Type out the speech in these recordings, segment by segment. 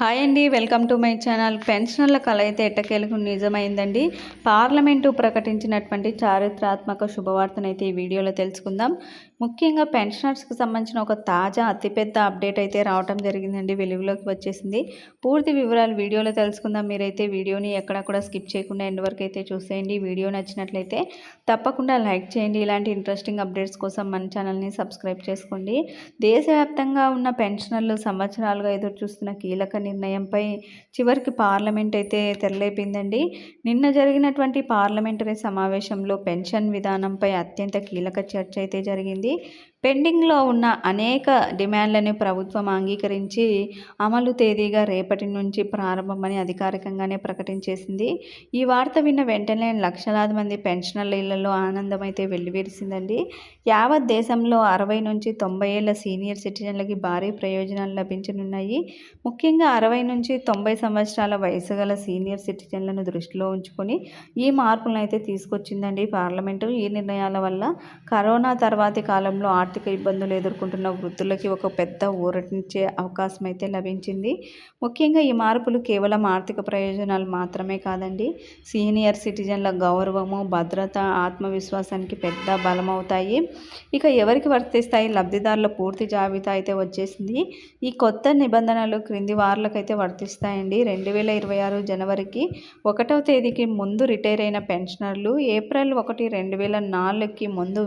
Hi అండి welcome to my channel. పెన్షనర్ల కళ అయితే ఎట్టకేలకు నిజమైందండి. పార్లమెంటు ప్రకటించినటువంటి చారిత్రాత్మక శుభవార్తనైతే ఈ వీడియోలో తెలుసుకుందాం. ముఖ్యంగా పెన్షనర్స్కి సంబంధించిన ఒక తాజా అతిపెద్ద అప్డేట్ అయితే రావటం జరిగిందండి వెలుగులోకి వచ్చేసింది. పూర్తి వివరాలు వీడియోలో తెలుసుకుందాం. మీరైతే వీడియోని ఎక్కడ కూడా స్కిప్ చేయకుండా ఎండ్ వరకు అయితే చూసేయండి. వీడియో నచ్చినట్లయితే తప్పకుండా లైక్ చేయండి. ఇలాంటి ఇంట్రెస్టింగ్ అప్డేట్స్ కోసం మన ఛానల్ని సబ్స్క్రైబ్ చేసుకోండి. దేశవ్యాప్తంగా ఉన్న పెన్షనర్లు సంవత్సరాలుగా ఎదురు చూస్తున్న కీలక నిర్ణయంపై చివరికి పార్లమెంట్ అయితే తెరలేపిందండి. నిన్న జరిగినటువంటి పార్లమెంటరీ సమావేశంలో పెన్షన్ విధానంపై అత్యంత కీలక చర్చ అయితే జరిగింది. పెండింగ్లో ఉన్న అనేక డిమాండ్లను ప్రభుత్వం అంగీకరించి అమలు తేదీగా రేపటి నుంచి ప్రారంభమని అధికారికంగానే ప్రకటించేసింది. ఈ వార్త విన్న వెంటనే లక్షలాది మంది పెన్షనర్ల ఇళ్ళలో ఆనందం అయితే వెల్లివిరిసిందండి. యావత్ దేశంలో అరవై నుంచి తొంభై ఏళ్ళ సీనియర్ సిటిజన్లకి భారీ ప్రయోజనాలు లభించనున్నాయి. ముఖ్యంగా అరవై నుంచి తొంభై సంవత్సరాల వయసు గల సీనియర్ సిటిజన్లను దృష్టిలో ఉంచుకొని ఈ మార్పులను అయితే తీసుకొచ్చిందండి పార్లమెంటు. ఈ నిర్ణయాల వల్ల కరోనా తర్వాతి కాలంలో ఆర్థిక ఇబ్బందులు ఎదుర్కొంటున్న వృద్ధులకి ఒక పెద్ద ఊరటించే అవకాశం అయితే లభించింది. ముఖ్యంగా ఈ మార్పులు కేవలం ఆర్థిక ప్రయోజనాలు మాత్రమే కాదండి. సీనియర్ సిటిజన్ల గౌరవము భద్రత ఆత్మవిశ్వాసానికి పెద్ద బలం అవుతాయి ఇక ఎవరికి వర్తిస్తాయి? లబ్ధిదారుల పూర్తి జాబితా అయితే వచ్చేసింది. ఈ కొత్త నిబంధనలు క్రింది వార్లకైతే వర్తిస్తాయండి. రెండు వేల ఇరవై ఆరు జనవరికి ఒకటవ తేదీకి ముందు రిటైర్ అయిన పెన్షనర్లు ఏప్రిల్ ఒకటి రెండు వేల నాలుగుకి ముందు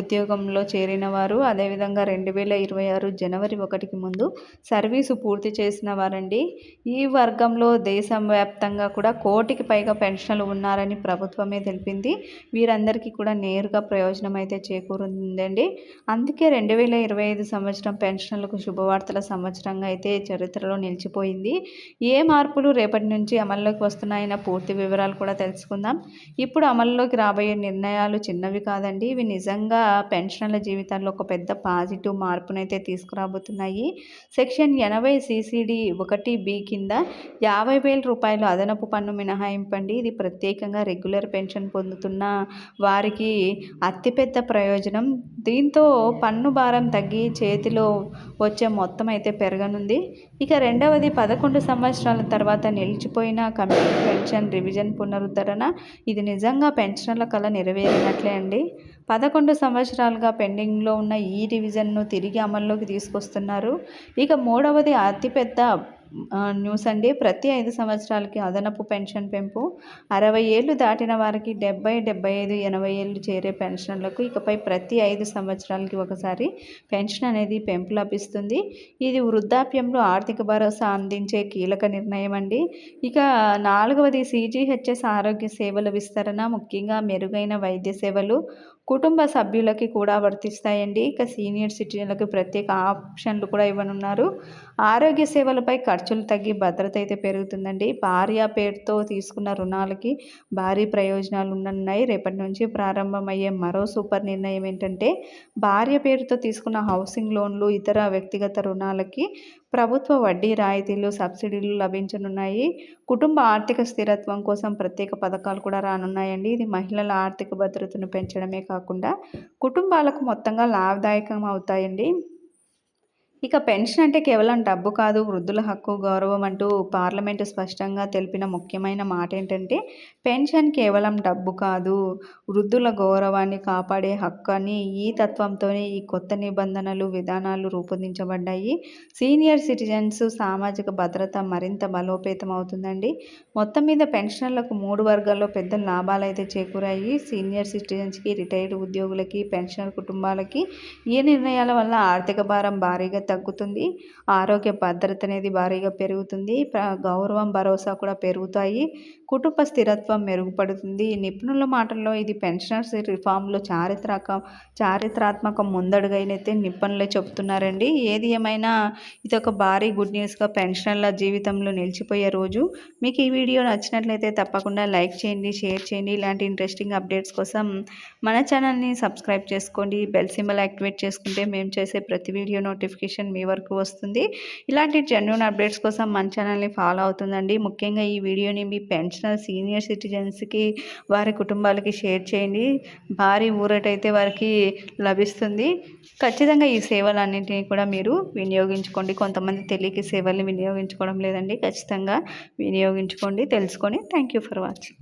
ఉద్యోగంలో చేరిన వారు అదేవిధంగా రెండు వేల ఇరవై ఆరు జనవరి ఒకటికి ముందు సర్వీసు పూర్తి చేసిన వారండి. ఈ వర్గంలో దేశం వ్యాప్తంగా కూడా కోటికి పైగా పెన్షన్లు ఉన్నారని ప్రభుత్వమే తెలిపింది. వీరందరికీ కూడా నేరుగా ప్రయోజనం అయితే చేకూరుందండి అందుకే రెండు వేల ఇరవై ఐదు సంవత్సరం పెన్షన్లకు శుభవార్తల సంవత్సరంగా అయితే చరిత్రలో నిలిచిపోయింది. ఏ మార్పులు రేపటి నుంచి అమల్లోకి వస్తున్నాయన్న పూర్తి వివరాలు కూడా తెలుసుకుందాం. ఇప్పుడు అమల్లోకి రాబోయే నిర్ణయాలు చిన్నవి కాదండి. ఇవి నిజంగా పెన్షన్ల జీవితంలో జీవితాల్లో ఒక పెద్ద పాజిటివ్ మార్పునైతే తీసుకురాబోతున్నాయి. సెక్షన్ ఎనభై సిసిడి ఒకటి బి కింద యాభై వేల రూపాయలు అదనపు పన్ను మినహాయింపండి. ఇది ప్రత్యేకంగా రెగ్యులర్ పెన్షన్ పొందుతున్న వారికి అతిపెద్ద ప్రయోజనం. దీంతో పన్ను భారం తగ్గి చేతిలో వచ్చే మొత్తం అయితే పెరగనుంది. ఇక రెండవది పదకొండు సంవత్సరాల తర్వాత నిలిచిపోయిన కమిటీ పెన్షన్ రివిజన్ పునరుద్ధరణ. ఇది నిజంగా పెన్షన్ల కళ నెరవేరినట్లే అండి. పదకొండు సంవత్సరాలుగా పెండింగ్లో ఉన్న ఈ రివిజన్ను తిరిగి అమల్లోకి తీసుకొస్తున్నారు. ఇక మూడవది అతిపెద్ద న్యూస్ అండి. ప్రతి ఐదు సంవత్సరాలకి అదనపు పెన్షన్ పెంపు. అరవై ఏళ్ళు దాటిన వారికి డెబ్బై డెబ్బై ఐదు ఎనభై ఏళ్ళు చేరే పెన్షన్లకు ఇకపై ప్రతి ఐదు సంవత్సరాలకి ఒకసారి పెన్షన్ అనేది పెంపు లభిస్తుంది. ఇది వృద్ధాప్యంలో ఆర్థిక భరోసా అందించే కీలక నిర్ణయం అండి. ఇక నాలుగవది సిజిహెచ్ఎస్ ఆరోగ్య సేవల విస్తరణ ముఖ్యంగా మెరుగైన వైద్య సేవలు కుటుంబ సభ్యులకి కూడా వర్తిస్తాయండి. ఇక సీనియర్ సిటిజన్లకు ప్రత్యేక ఆప్షన్లు కూడా ఇవ్వనున్నారు. ఆరోగ్య సేవలపై ఖర్చులు తగ్గి భద్రత అయితే పెరుగుతుందండి. భార్య పేరుతో తీసుకున్న రుణాలకి భారీ ప్రయోజనాలు ఉన్నాయి రేపటి నుంచి ప్రారంభమయ్యే మరో సూపర్ నిర్ణయం ఏంటంటే భార్య పేరుతో తీసుకున్న హౌసింగ్ లోన్లు ఇతర వ్యక్తిగత రుణాలకి ప్రభుత్వ వడ్డీ రాయితీలు సబ్సిడీలు లభించనున్నాయి. కుటుంబ ఆర్థిక స్థిరత్వం కోసం ప్రత్యేక పథకాలు కూడా రానున్నాయండి. ఇది మహిళల ఆర్థిక భద్రతను పెంచడమే కాకుండా కుటుంబాలకు మొత్తంగా లాభదాయకం అవుతాయండి. ఇక పెన్షన్ అంటే కేవలం డబ్బు కాదు వృద్ధుల హక్కు గౌరవం అంటూ పార్లమెంటు స్పష్టంగా తెలిపిన ముఖ్యమైన మాట ఏంటంటే పెన్షన్ కేవలం డబ్బు కాదు వృద్ధుల గౌరవాన్ని కాపాడే హక్కు అని ఈ తత్వంతోనే ఈ కొత్త నిబంధనలు విధానాలు రూపొందించబడ్డాయి. సీనియర్ సిటిజన్స్ సామాజిక భద్రత మరింత బలోపేతం అవుతుందండి మొత్తం మీద పెన్షన్లకు మూడు వర్గాల్లో పెద్ద లాభాలు అయితే చేకూరాయి. సీనియర్ సిటిజన్స్కి రిటైర్డ్ ఉద్యోగులకి పెన్షనర్ కుటుంబాలకి ఈ నిర్ణయాల వల్ల ఆర్థిక భారం భారీగా తగ్గుతుంది. ఆరోగ్య భద్రత అనేది భారీగా పెరుగుతుంది. గౌరవం భరోసా కూడా పెరుగుతాయి. కుటుంబ స్థిరత్వం మెరుగుపడుతుంది. నిపుణుల మాటల్లో ఇది పెన్షనర్స్ రిఫార్మ్లో చారిత్రక చారిత్రాత్మక ముందడుగైనైతే నిపుణులే చెప్తున్నారండి ఏది ఏమైనా ఇది ఒక భారీ గుడ్ న్యూస్గా పెన్షనర్ల జీవితంలో నిలిచిపోయే రోజు. మీకు ఈ వీడియో నచ్చినట్లయితే తప్పకుండా లైక్ చేయండి షేర్ చేయండి. ఇలాంటి ఇంట్రెస్టింగ్ అప్డేట్స్ కోసం మన ఛానల్ని సబ్స్క్రైబ్ చేసుకోండి. బెల్ సింబల్ యాక్టివేట్ చేసుకుంటే మేము చేసే ప్రతి వీడియో నోటిఫికేషన్ నోటిఫికేషన్ మీ వరకు వస్తుంది. ఇలాంటి జెన్యున్ అప్డేట్స్ కోసం మన ఛానల్ని ఫాలో అవుతుందండి. ముఖ్యంగా ఈ వీడియోని మీ పెన్షనర్ సీనియర్ సిటిజన్స్కి వారి కుటుంబాలకి షేర్ చేయండి. భారీ ఊరటైతే వారికి లభిస్తుంది. ఖచ్చితంగా ఈ సేవలన్నింటినీ కూడా మీరు వినియోగించుకోండి. కొంతమంది తెలియక సేవల్ని వినియోగించుకోవడం లేదండి. ఖచ్చితంగా వినియోగించుకోండి తెలుసుకొని. Thank you for watching